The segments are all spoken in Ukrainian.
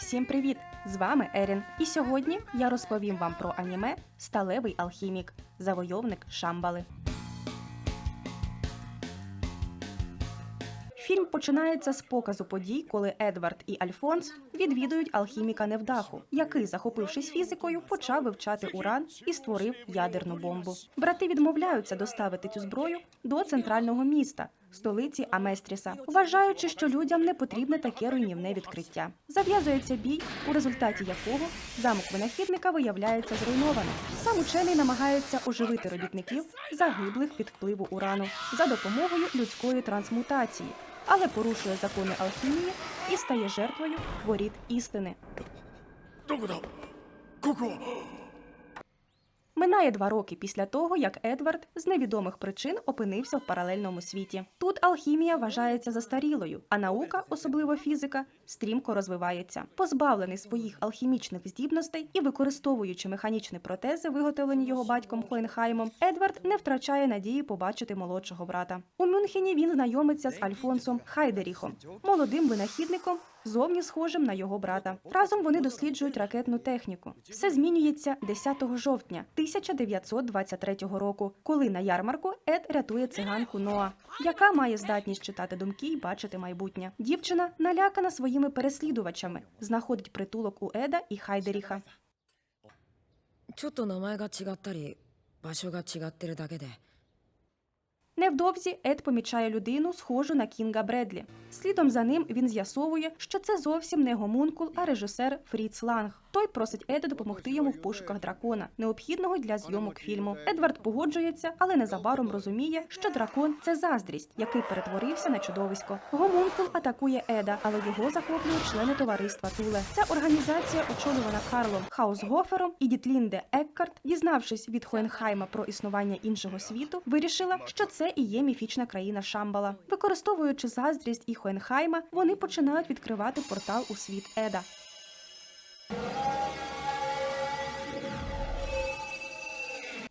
Всім привіт! З вами Ерін. І сьогодні я розповім вам про аніме Сталевий алхімік, завойовник Шамбали. Фільм починається з показу подій, коли Едвард і Альфонс відвідують алхіміка Невдаху, який, захопившись фізикою, почав вивчати уран і створив ядерну бомбу. Брати відмовляються доставити цю зброю до центрального міста, столиці Аместріса, вважаючи, що людям не потрібне таке руйнівне відкриття. Зав'язується бій, у результаті якого замок винахідника виявляється зруйнованим. Сам учений намагається оживити робітників, загиблих від впливу урану за допомогою людської трансмутації, але порушує закони алхімії і стає жертвою воріт істини. Минає два роки після того, як Едвард з невідомих причин опинився в паралельному світі. Тут алхімія вважається застарілою, а наука, особливо фізика, стрімко розвивається. Позбавлений своїх алхімічних здібностей і використовуючи механічні протези, виготовлені його батьком Хоенхаймом, Едвард не втрачає надії побачити молодшого брата. У Мюнхені він знайомиться з Альфонсом Хайдеріхом, молодим винахідником зовні схожим на його брата. Разом вони досліджують ракетну техніку. Все змінюється 10 жовтня 1923 року, коли на ярмарку Ед рятує циганку Ноа, яка має здатність читати думки і бачити майбутнє. Дівчина налякана своїми переслідувачами, знаходить притулок у Еда і Хайдеріха. ちょっと名前が違ったり場所が違ってるだけで Невдовзі Ед помічає людину, схожу на Кінга Бредлі. Слідом за ним він з'ясовує, що це зовсім не гомункул, а режисер Фріц Ланг. Той просить Еда допомогти йому в пошуках дракона, необхідного для зйомок фільму. Едвард погоджується, але незабаром розуміє, що дракон це заздрість, який перетворився на чудовисько. Гомункул атакує Еда, але його захоплюють члени товариства Туле. Ця організація очолювана Карлом Хаусгофером і Дітлінде Еккарт, дізнавшись від Хоенхайма про існування іншого світу, вирішила, що це і є міфічна країна Шамбала. Використовуючи заздрість і Хоенхайма, вони починають відкривати портал у світ Еда.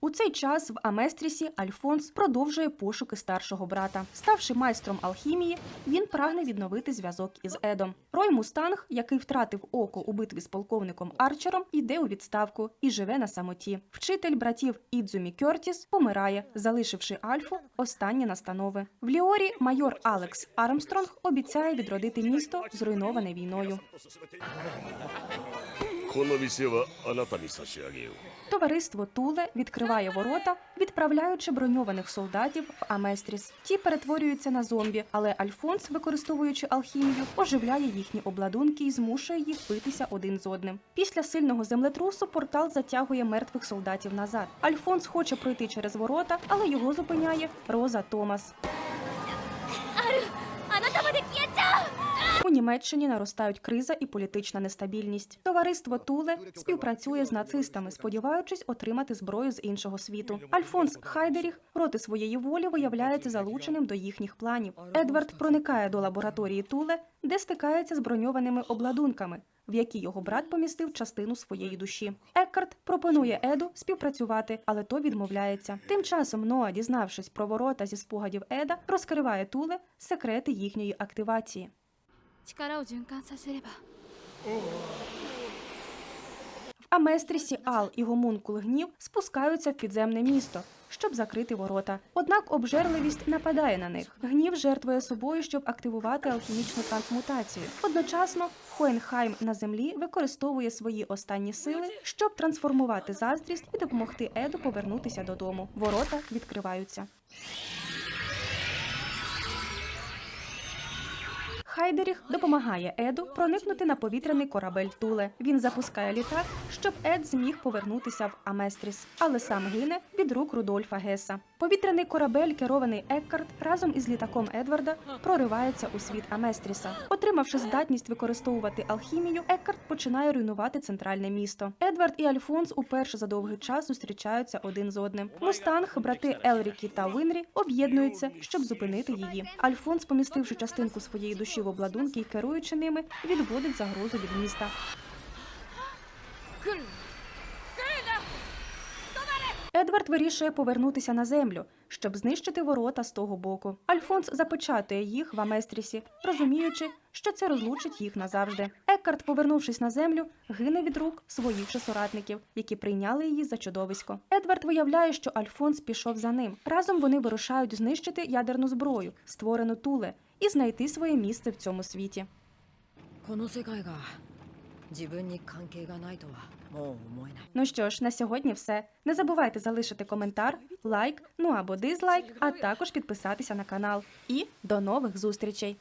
У цей час в Аместрісі Альфонс продовжує пошуки старшого брата. Ставши майстром алхімії, він прагне відновити зв'язок із Едом. Рой Мустанг, який втратив око у битві з полковником Арчером, йде у відставку і живе на самоті. Вчитель братів Ідзумі Кьортіс помирає, залишивши Альфу останні настанови. В Ліорі майор Алекс Армстронг обіцяє відродити місто, зруйноване війною. Товариство Туле відкриває ворота, відправляючи броньованих солдатів в Аместріс. Ті перетворюються на зомбі, але Альфонс, використовуючи алхімію, оживляє їхні обладунки і змушує їх битися один з одним. Після сильного землетрусу портал затягує мертвих солдатів назад. Альфонс хоче пройти через ворота, але його зупиняє Роза Томас. Німеччині наростають криза і політична нестабільність. Товариство Туле співпрацює з нацистами, сподіваючись отримати зброю з іншого світу. Альфонс Хайдеріх проти своєї волі виявляється залученим до їхніх планів. Едвард проникає до лабораторії Туле, де стикається з броньованими обладунками. В які його брат помістив частину своєї душі. Еккарт пропонує Еду співпрацювати, але той відмовляється. Тим часом Ноа, дізнавшись про ворота зі спогадів Еда, розкриває Туле секрети їхньої активації. 力を循環させれば В Аместрісі Ал і гомункул гнів спускаються в підземне місто, щоб закрити ворота. Однак обжерливість нападає на них. Гнів жертвує собою, щоб активувати алхімічну трансмутацію. Одночасно Хоенхайм на землі використовує свої останні сили, щоб трансформувати заздрість і допомогти Еду повернутися додому. Ворота відкриваються. Хайдеріх допомагає Еду проникнути на повітряний корабель Туле. Він запускає літак, щоб Ед зміг повернутися в Аместріс, але сам гине від рук Рудольфа Геса. Повітряний корабель, керований Еккарт, разом із літаком Едварда проривається у світ Аместріса. Отримавши здатність використовувати алхімію, Еккарт починає руйнувати центральне місто. Едвард і Альфонс уперше за довгий час зустрічаються один з одним. Мустанг, брати Елрікі та Винрі об'єднуються, щоб зупинити її. Альфонс, помістивши частинку своєї душі в обладунки і керуючи ними, відводить загрозу від міста. Едвард вирішує повернутися на землю, щоб знищити ворота з того боку. Альфонс запечатує їх в Аместрісі, розуміючи, що це розлучить їх назавжди. Еккарт, повернувшись на землю, гине від рук своїх же соратників, які прийняли її за чудовисько. Едвард виявляє, що Альфонс пішов за ним. Разом вони вирушають знищити ядерну зброю, створену Туле, і знайти своє місце в цьому світі. この世界が自分に関係がないとはもう思えない Ну що ж, на сьогодні все. Не забувайте залишити коментар, лайк, ну або дизлайк, а також підписатися на канал. І до нових зустрічей!